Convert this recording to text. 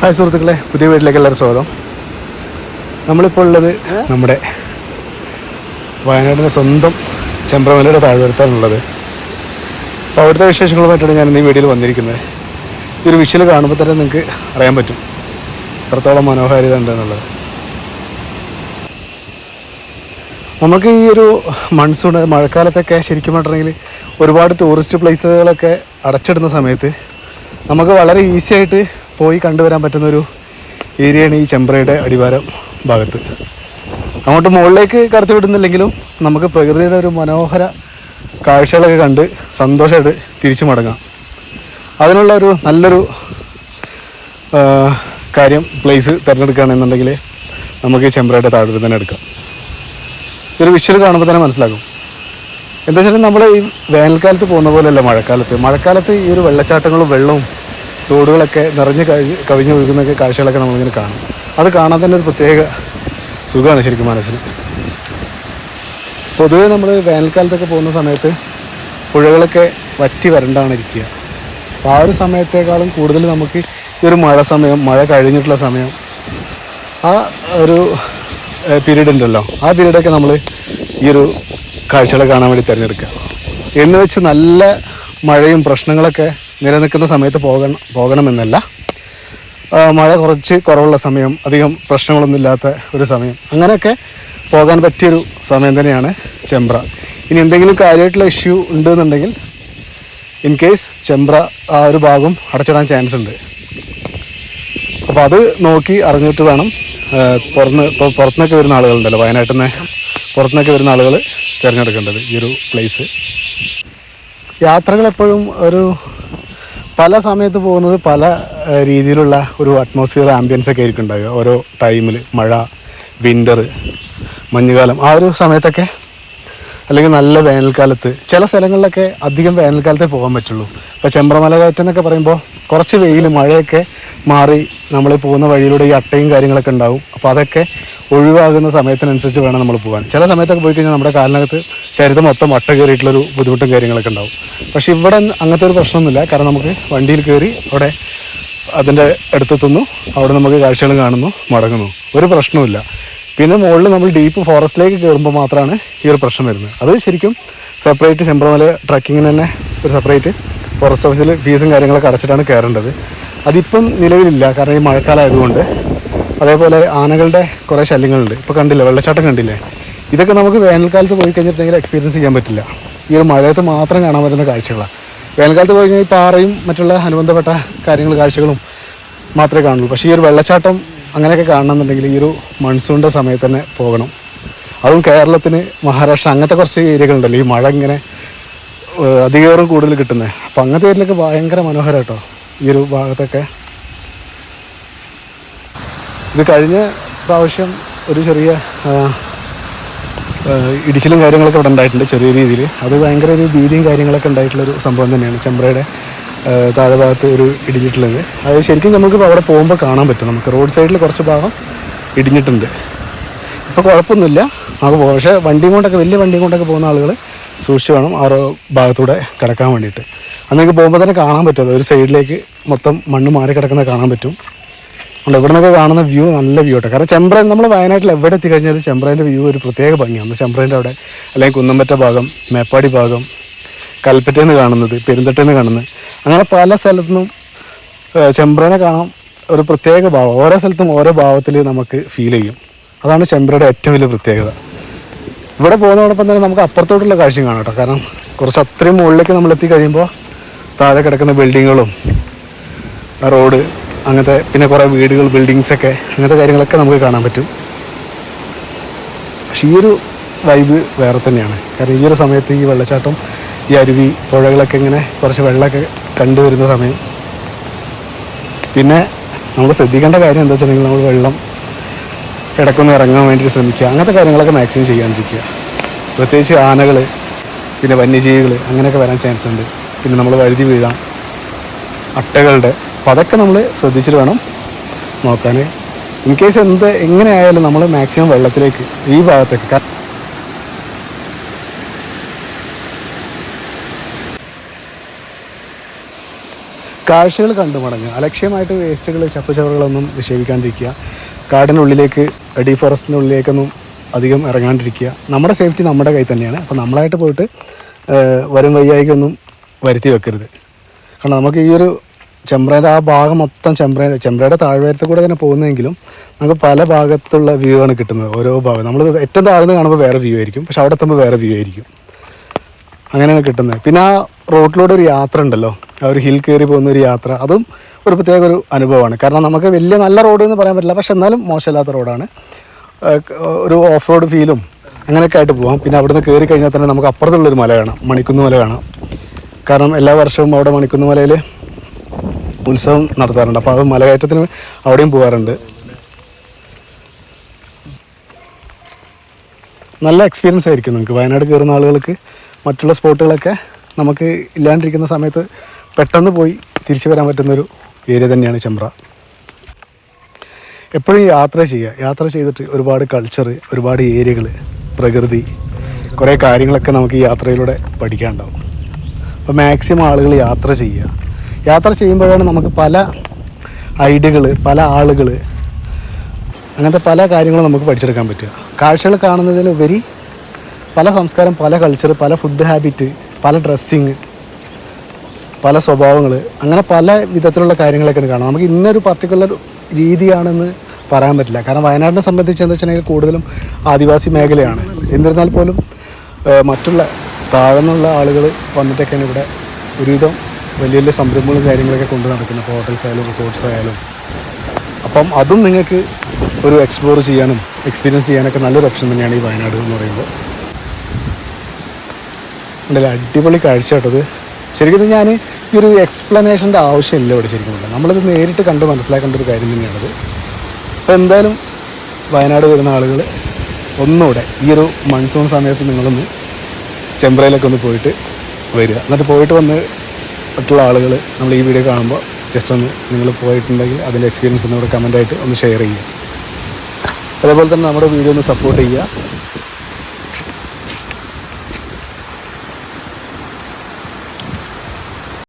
Hi സുഹൃത്തുക്കളെ പുതിയ വീട്ടിലേക്ക് എല്ലാവരും സ്വാഗതം. നമ്മളിപ്പോൾ ഉള്ളത് നമ്മുടെ വയനാടിന്റെ സ്വന്തം ചെമ്പ്രമലയുടെ താഴ്വരത്താണുള്ളത്. അപ്പോൾ അവിടുത്തെ വിശേഷങ്ങളുമായിട്ടാണ് ഞാൻ ഈ വീഡിയോയിൽ വന്നിരിക്കുന്നത്. ഈ ഒരു വിഷ്വൽ കാണുമ്പോൾ തന്നെ നിങ്ങൾക്ക് അറിയാൻ പറ്റും എത്രത്തോളം മനോഹാരിത ഉണ്ടെന്നുള്ളത്. നമുക്ക് ഈ ഒരു മൺസൂൺ മഴക്കാലത്തൊക്കെ ശരിക്കും പറഞ്ഞിട്ടുണ്ടെങ്കിൽ ഒരുപാട് ടൂറിസ്റ്റ് പ്ലേസുകളൊക്കെ അടച്ചിടുന്ന സമയത്ത് നമുക്ക് വളരെ ഈസി ആയിട്ട് പോയി കണ്ടുവരാൻ പറ്റുന്നൊരു ഏരിയയാണ് ഈ ചെമ്പ്രയുടെ അടിവാരം ഭാഗത്ത്. അങ്ങോട്ട് മുകളിലേക്ക് കടത്തി വിടുന്നില്ലെങ്കിലും നമുക്ക് പ്രകൃതിയുടെ ഒരു മനോഹര കാഴ്ചകളൊക്കെ കണ്ട് സന്തോഷമായിട്ട് തിരിച്ചു മടങ്ങാം. അതിനുള്ള ഒരു നല്ലൊരു കാര്യം പ്ലേസ് തിരഞ്ഞെടുക്കുകയാണെന്നുണ്ടെങ്കിൽ നമുക്ക് ഈ ചെമ്പ്രയുടെ താഴ്വര തന്നെ എടുക്കാം. ഇതൊരു വിഷ്വൽ കാണുമ്പോൾ തന്നെ മനസ്സിലാകും. എന്താ വെച്ചാൽ നമ്മൾ ഈ വേനൽക്കാലത്ത് പോകുന്ന പോലെയല്ല മഴക്കാലത്ത്. മഴക്കാലത്ത് ഈ ഒരു വെള്ളച്ചാട്ടങ്ങളും വെള്ളവും തോടുകളൊക്കെ നിറഞ്ഞ് കഴി കവിഞ്ഞ് ഒഴുകുന്നൊക്കെ കാഴ്ചകളൊക്കെ നമ്മളിങ്ങനെ കാണും. അത് കാണാൻ തന്നെ ഒരു പ്രത്യേക സുഖമാണ് ശരിക്കും മനസ്സിന് പൊതുവെ നമ്മൾ വേനൽക്കാലത്തൊക്കെ പോകുന്ന സമയത്ത് പുഴകളൊക്കെ വറ്റി വരണ്ടാണ് ഇരിക്കുക. അപ്പോൾ ആ ഒരു സമയത്തേക്കാളും കൂടുതൽ നമുക്ക് ഈ ഒരു മഴ സമയം മഴ കഴിഞ്ഞിട്ടുള്ള സമയം ആ ഒരു പീരീഡ് ഉണ്ടല്ലോ. ആ പീരീഡൊക്കെ നമ്മൾ ഈ ഒരു കാഴ്ചകളെ കാണാൻ വേണ്ടി തിരഞ്ഞെടുക്കുക. എന്ന് വെച്ച് നല്ല മഴയും പ്രശ്നങ്ങളൊക്കെ നിലനിൽക്കുന്ന സമയത്ത് പോകണം പോകണമെന്നല്ല. മഴ കുറച്ച് കുറവുള്ള സമയം അധികം പ്രശ്നങ്ങളൊന്നുമില്ലാത്ത ഒരു സമയം. അങ്ങനെയൊക്കെ പോകാൻ പറ്റിയൊരു സമയം തന്നെയാണ് ചെമ്പ്ര. ഇനി എന്തെങ്കിലും കാര്യമായിട്ടുള്ള ഇഷ്യൂ ഉണ്ടെന്നുണ്ടെങ്കിൽ ഇൻ കേസ് ചെമ്പ്ര ആ ഒരു ഭാഗം അടച്ചിടാൻ ചാൻസ് ഉണ്ട്. അപ്പോൾ അത് നോക്കി അറിഞ്ഞിട്ട് വേണം പുറന്ന് ഇപ്പോൾ പുറത്തുനിന്നൊക്കെ വരുന്ന ആളുകളുണ്ടല്ലോ വയനാട്ടിൽ നിന്ന് പുറത്തുനിന്നൊക്കെ വരുന്ന ആളുകൾ തിരഞ്ഞെടുക്കേണ്ടത് ഈ ഒരു പ്ലേസ് യാത്രകൾ എപ്പോഴും ഒരു പല സമയത്ത് പോകുന്നത് പല രീതിയിലുള്ള ഒരു അറ്റ്മോസ്ഫിയർ ആംബിയൻസ് ഒക്കെ ആയിരിക്കും ഉണ്ടാവുക. ഓരോ ടൈമിൽ മഴ വിന്റർ മഞ്ഞുകാലം ആ ഒരു സമയത്തൊക്കെ അല്ലെങ്കിൽ നല്ല വേനൽക്കാലത്ത് ചില സ്ഥലങ്ങളിലൊക്കെ അധികം വേനൽക്കാലത്തേ പോകാൻ പറ്റുള്ളൂ. ഇപ്പോൾ ചെമ്പ്രമല കയറ്റം എന്നൊക്കെ പറയുമ്പോൾ കുറച്ച് വെയിൽ മഴയൊക്കെ മാറി നമ്മൾ പോകുന്ന വഴിയിലൂടെ ഈ അട്ടയും കാര്യങ്ങളൊക്കെ ഉണ്ടാവും. അപ്പോൾ അതൊക്കെ ഒഴിവാകുന്ന സമയത്തിനനുസരിച്ച് വേണം നമ്മൾ പോകാൻ. ചില സമയത്തൊക്കെ പോയി കഴിഞ്ഞാൽ നമ്മുടെ കാലിനകത്ത് ശരീരം മൊത്തം അട്ട കയറിയിട്ടുള്ളൊരു ബുദ്ധിമുട്ടും കാര്യങ്ങളൊക്കെ ഉണ്ടാവും. പക്ഷേ ഇവിടെ അങ്ങനത്തെ ഒരു പ്രശ്നമൊന്നുമില്ല. കാരണം നമുക്ക് വണ്ടിയിൽ കയറി അവിടെ അതിന്റെ അടുത്തെത്തുന്നു. അവിടെ നമുക്ക് കാഴ്ചകൾ കാണുന്നു മടങ്ങുന്നു. ഒരു പ്രശ്നവുമില്ല. പിന്നെ മുകളിൽ നമ്മൾ ഡീപ്പ് ഫോറസ്റ്റിലേക്ക് കയറുമ്പോൾ മാത്രമാണ് ഈ ഒരു പ്രശ്നം വരുന്നത്. അത് ശരിക്കും സെപ്പറേറ്റ് ചെമ്പ്രമല ട്രക്കിങ്ങിന് തന്നെ ഒരു സെപ്പറേറ്റ് ഫോറസ്റ്റ് ഓഫീസിൽ ഫീസും കാര്യങ്ങളൊക്കെ അടച്ചിട്ടാണ് കയറേണ്ടത് അതിപ്പം നിലവിലില്ല. കാരണം ഈ മഴക്കാലം ആയതുകൊണ്ട് അതേപോലെ ആനകളുടെ കുറേ ശല്യങ്ങളുണ്ട്. ഇപ്പോൾ കണ്ടില്ല? വെള്ളച്ചാട്ടം കണ്ടില്ലേ? ഇതൊക്കെ നമുക്ക് വേനൽക്കാലത്ത് പോയി കഴിഞ്ഞിട്ടുണ്ടെങ്കിൽ എക്സ്പീരിയൻസ് ചെയ്യാൻ പറ്റില്ല. ഈ ഒരു മഴയത്ത് മാത്രം കാണാൻ പറ്റുന്ന കാഴ്ചകളാണ്. വേനൽക്കാലത്ത് പോയി കഴിഞ്ഞാൽ പാറയും മറ്റുള്ള അനുബന്ധപ്പെട്ട കാര്യങ്ങൾ കാഴ്ചകളും മാത്രമേ കാണുള്ളൂ. പക്ഷേ ഈ ഒരു വെള്ളച്ചാട്ടം അങ്ങനെയൊക്കെ കാണണമെന്നുണ്ടെങ്കിൽ ഈ ഒരു മൺസൂണിന്റെ സമയത്ത് തന്നെ പോകണം. അതും കേരളത്തിന് മഹാരാഷ്ട്ര അങ്ങനത്തെ കുറച്ച് ഏരിയകളുണ്ടല്ലോ ഈ മഴ ഇങ്ങനെ അധികം അധികേറും കൂടുതൽ കിട്ടുന്നത് അപ്പം അങ്ങനത്തെ ഏരിയയിലൊക്കെ ഭയങ്കര മനോഹരം കേട്ടോ ഈ ഒരു ഭാഗത്തൊക്കെ. ഇത് കഴിഞ്ഞ പ്രാവശ്യം ഒരു ചെറിയ ഇടിച്ചിലും കാര്യങ്ങളൊക്കെ ഇവിടെ ഉണ്ടായിട്ടുണ്ട് ചെറിയ രീതിയിൽ. അത് ഭയങ്കര ഒരു ഭീതിയും കാര്യങ്ങളൊക്കെ ഉണ്ടായിട്ടുള്ളൊരു സംഭവം തന്നെയാണ്. ചെമ്പ്രയുടെ താഴെ ഭാഗത്ത് ഒരു ഇടിഞ്ഞിട്ടുള്ളത്. അത് ശരിക്കും നമുക്ക് അവിടെ പോകുമ്പോൾ കാണാൻ പറ്റും. നമുക്ക് റോഡ് സൈഡിൽ കുറച്ച് ഭാഗം ഇടിഞ്ഞിട്ടുണ്ട്. ഇപ്പോൾ കുഴപ്പമൊന്നുമില്ല. നമുക്ക് പോകാം പക്ഷേ വണ്ടിയും കൊണ്ടൊക്കെ വലിയ വണ്ടിയും കൊണ്ടൊക്കെ പോകുന്ന ആളുകൾ സൂക്ഷിച്ച് വേണം ആ ഭാഗത്തൂടെ കിടക്കാൻ വേണ്ടിയിട്ട്. അന്നേക്ക് പോകുമ്പോൾ തന്നെ കാണാൻ പറ്റും. ഒരു സൈഡിലേക്ക് മൊത്തം മണ്ണ് മാറി കിടക്കുന്നത് കാണാൻ പറ്റും. അതുകൊണ്ട് ഇവിടെ നിന്നൊക്കെ കാണുന്ന വ്യൂ നല്ല വ്യൂ കേട്ടോ കാരണം ചെമ്പ്രൻ നമ്മൾ വയനാട്ടിൽ എവിടെ എത്തിക്കഴിഞ്ഞാലും ചെമ്പ്രേന്റെ വ്യൂ ഒരു പ്രത്യേക ഭംഗിയാണ്. ചെമ്പ്രേന്റെ അവിടെ അല്ലെങ്കിൽ കുന്നമ്പറ്റ ഭാഗം മേപ്പാടി ഭാഗം കൽപ്പറ്റയിൽ നിന്ന് കാണുന്നത് പെരുന്തട്ടയിൽ നിന്ന് കാണുന്നത്. അങ്ങനെ പല സ്ഥലത്തു നിന്നും ചെമ്പ്രനെ കാണാൻ ഒരു പ്രത്യേക ഭാവം. ഓരോ സ്ഥലത്തും ഓരോ ഭാവത്തിൽ നമുക്ക് ഫീൽ ചെയ്യും. അതാണ് ചെമ്പ്രയുടെ ഏറ്റവും വലിയ പ്രത്യേകത. ഇവിടെ പോകുന്നതോടൊപ്പം തന്നെ നമുക്ക് അപ്പുറത്തോട്ടുള്ള കാഴ്ചയും കാണാം കേട്ടോ. കാരണം കുറച്ച് അത്രയും മുകളിലേക്ക് നമ്മൾ എത്തി കഴിയുമ്പോൾ താഴെ കിടക്കുന്ന ബിൽഡിങ്ങുകളും റോഡ് അങ്ങനത്തെ പിന്നെ കുറേ വീടുകൾ ബിൽഡിങ്സ് ഒക്കെ അങ്ങനത്തെ കാര്യങ്ങളൊക്കെ നമുക്ക് കാണാൻ പറ്റും. പക്ഷേ ഈ ഒരു വൈബ് വേറെ തന്നെയാണ്. കാരണം ഈ ഒരു സമയത്ത് ഈ വെള്ളച്ചാട്ടം ഈ അരുവി പുഴകളൊക്കെ ഇങ്ങനെ കുറച്ച് വെള്ളമൊക്കെ കണ്ടുവരുന്ന സമയം. പിന്നെ നമ്മൾ ശ്രദ്ധിക്കേണ്ട കാര്യം എന്താ വെച്ചിട്ടുണ്ടെങ്കിൽ നമ്മൾ വെള്ളം ഇടക്കൊന്ന് ഇറങ്ങാൻ വേണ്ടി ശ്രമിക്കുക. അങ്ങനത്തെ കാര്യങ്ങളൊക്കെ മാക്സിമം ചെയ്യാണ്ടിരിക്കുക. പ്രത്യേകിച്ച് ആനകൾ പിന്നെ വന്യജീവികൾ അങ്ങനെയൊക്കെ വരാൻ ചാൻസ് ഉണ്ട്. പിന്നെ നമ്മൾ വഴുതി വീഴാം. അട്ടകളുടെ അപ്പോൾ അതൊക്കെ നമ്മൾ ശ്രദ്ധിച്ചിട്ട് വേണം നോക്കാൻ ഇൻ കേസ് എന്ത് എങ്ങനെയായാലും നമ്മൾ മാക്സിമം വെള്ളത്തിലേക്ക് ഈ ഭാഗത്തേക്ക് കാഴ്ചകൾ കണ്ടു മടങ്ങുക. അലക്ഷ്യമായിട്ട് വേസ്റ്റുകൾ ചപ്പുചവറുകളൊന്നും നിക്ഷേപിക്കാണ്ടിരിക്കുക. കാടിനുള്ളിലേക്ക് ഡീഫോറസ്റ്റിന്റെ ഉള്ളിലേക്കൊന്നും അധികം ഇറങ്ങാണ്ടിരിക്കുക. നമ്മുടെ സേഫ്റ്റി നമ്മുടെ കയ്യിൽ തന്നെയാണ്. അപ്പോൾ നമ്മളായിട്ട് പോയിട്ട് വരും വയ്യായിക്കൊന്നും വരുത്തി വെക്കരുത്. കാരണം നമുക്ക് ഈ ഒരു ചെമ്പ്രേന്റെ ആ ഭാഗം മൊത്തം ചെമ്പ്ര ചെമ്പ്രയുടെ താഴ്വാരത്തിൽ കൂടെ തന്നെ പോകുന്നതെങ്കിലും നമുക്ക് പല ഭാഗത്തുള്ള വ്യൂ ആണ് കിട്ടുന്നത്. ഓരോ ഭാഗം. നമ്മൾ ഏറ്റവും താഴ്ന്ന് കാണുമ്പോൾ വേറെ വ്യൂ ആയിരിക്കും. പക്ഷെ അവിടെ എത്തുമ്പോൾ വേറെ വ്യൂ ആയിരിക്കും. അങ്ങനെയാണ് കിട്ടുന്നത്. പിന്നെ ആ റോഡിലൂടെ ഒരു യാത്ര ഉണ്ടല്ലോ. ആ ഒരു ഹിൽ കയറി പോകുന്ന ഒരു യാത്ര അതും ഒരു പ്രത്യേക ഒരു അനുഭവമാണ്. കാരണം നമുക്ക് വലിയ നല്ല റോഡ് എന്ന് പറയാൻ പറ്റില്ല. പക്ഷെ എന്നാലും മോശമില്ലാത്ത റോഡാണ്. ഒരു ഓഫ് റോഡ് ഫീലും അങ്ങനെയൊക്കെ ആയിട്ട് പോകാം പിന്നെ അവിടുന്ന് കയറി കഴിഞ്ഞാൽ തന്നെ നമുക്ക് അപ്പുറത്തുള്ളൊരു മല കാണാം. മണിക്കുന്ന് മല കാണാം. കാരണം എല്ലാ വർഷവും അവിടെ മണിക്കുന്ന് മലയിൽ ഉത്സവം നടത്താറുണ്ട്. അപ്പോൾ അത് മലകയറ്റത്തിന് അവിടെയും പോകാറുണ്ട് നല്ല എക്സ്പീരിയൻസ് ആയിരിക്കും നിങ്ങൾക്ക്. വയനാട് കയറുന്ന ആളുകൾക്ക് മറ്റുള്ള സ്പോട്ടുകളൊക്കെ നമുക്ക് ഇല്ലാണ്ടിരിക്കുന്ന സമയത്ത് പെട്ടെന്ന് പോയി തിരിച്ചു വരാൻ പറ്റുന്നൊരു ഏരിയ തന്നെയാണ് ചെമ്പ്ര. എപ്പോഴും യാത്ര ചെയ്യുക. യാത്ര ചെയ്തിട്ട് ഒരുപാട് കൾച്ചർ ഒരുപാട് ഏരിയകൾ പ്രകൃതി കുറേ കാര്യങ്ങളൊക്കെ നമുക്ക് ഈ യാത്രയിലൂടെ പഠിക്കാനുണ്ടാവും. അപ്പോൾ മാക്സിമം ആളുകൾ യാത്ര ചെയ്യുക. യാത്ര ചെയ്യുമ്പോഴാണ് നമുക്ക് പല ഐഡിയകൾ പല ആളുകൾ അങ്ങനത്തെ പല കാര്യങ്ങളും നമുക്ക് പഠിച്ചെടുക്കാൻ പറ്റുക. കാഴ്ചകൾ കാണുന്നതിലുപരി പല സംസ്കാരം പല കൾച്ചർ പല ഫുഡ് ഹാബിറ്റ് പല ഡ്രസ്സിങ് പല സ്വഭാവങ്ങൾ അങ്ങനെ പല വിധത്തിലുള്ള കാര്യങ്ങളൊക്കെയാണ് കാണാം നമുക്ക് ഇന്നൊരു പർട്ടിക്കുലർ രീതിയാണെന്ന് പറയാൻ പറ്റില്ല. കാരണം വയനാടിനെ സംബന്ധിച്ച് എന്താ വെച്ചിട്ടുണ്ടെങ്കിൽ കൂടുതലും ആദിവാസി മേഖലയാണ്. എന്നിരുന്നാൽ പോലും മറ്റുള്ള താഴ്ന്നുള്ള ആളുകൾ വന്നിട്ടൊക്കെയാണ് ഇവിടെ ഒരുവിധം വലിയ വലിയ സംരംഭങ്ങളും കാര്യങ്ങളൊക്കെ കൊണ്ട് നടക്കുന്നത്. ഇപ്പോൾ ഹോട്ടൽസ് ആയാലും റിസോർട്ട്സ് ആയാലും. അപ്പം അതും നിങ്ങൾക്ക് ഒരു എക്സ്പ്ലോർ ചെയ്യാനും എക്സ്പീരിയൻസ് ചെയ്യാനൊക്കെ നല്ലൊരു ഓപ്ഷൻ തന്നെയാണ് ഈ വയനാട് എന്ന് പറയുമ്പോൾ. ഉണ്ടല്ലേ അടിപൊളി കാഴ്ച കേട്ടത് ശരിക്കും ഞാൻ ഈ ഒരു എക്സ്പ്ലനേഷന്റെ ആവശ്യമില്ല ഇവിടെ ശരിക്കും നമ്മളിത് നേരിട്ട് കണ്ട് മനസ്സിലാക്കേണ്ട ഒരു കാര്യം തന്നെയാണത്. അപ്പോൾ എന്തായാലും വയനാട് വരുന്ന ആളുകൾ ഒന്നുകൂടെ ഈ ഒരു മൺസൂൺ സമയത്ത് നിങ്ങളൊന്ന് ചെമ്പ്രയിലൊക്കെ ഒന്ന് പോയിട്ട് വരിക. എന്നിട്ട് പോയിട്ട് വന്ന് മറ്റുള്ള ആളുകൾ നമ്മൾ ഈ വീഡിയോ കാണുമ്പോൾ ജസ്റ്റ് ഒന്ന് നിങ്ങൾ പോയിട്ടുണ്ടെങ്കിൽ അതിന്റെ എക്സ്പീരിയൻസ് ഒന്നുകൂടെ കമന്റായിട്ട് ഒന്ന് ഷെയർ ചെയ്യുക. അതേപോലെ തന്നെ നമ്മുടെ വീഡിയോ ഒന്ന് സപ്പോർട്ട് ചെയ്യുക.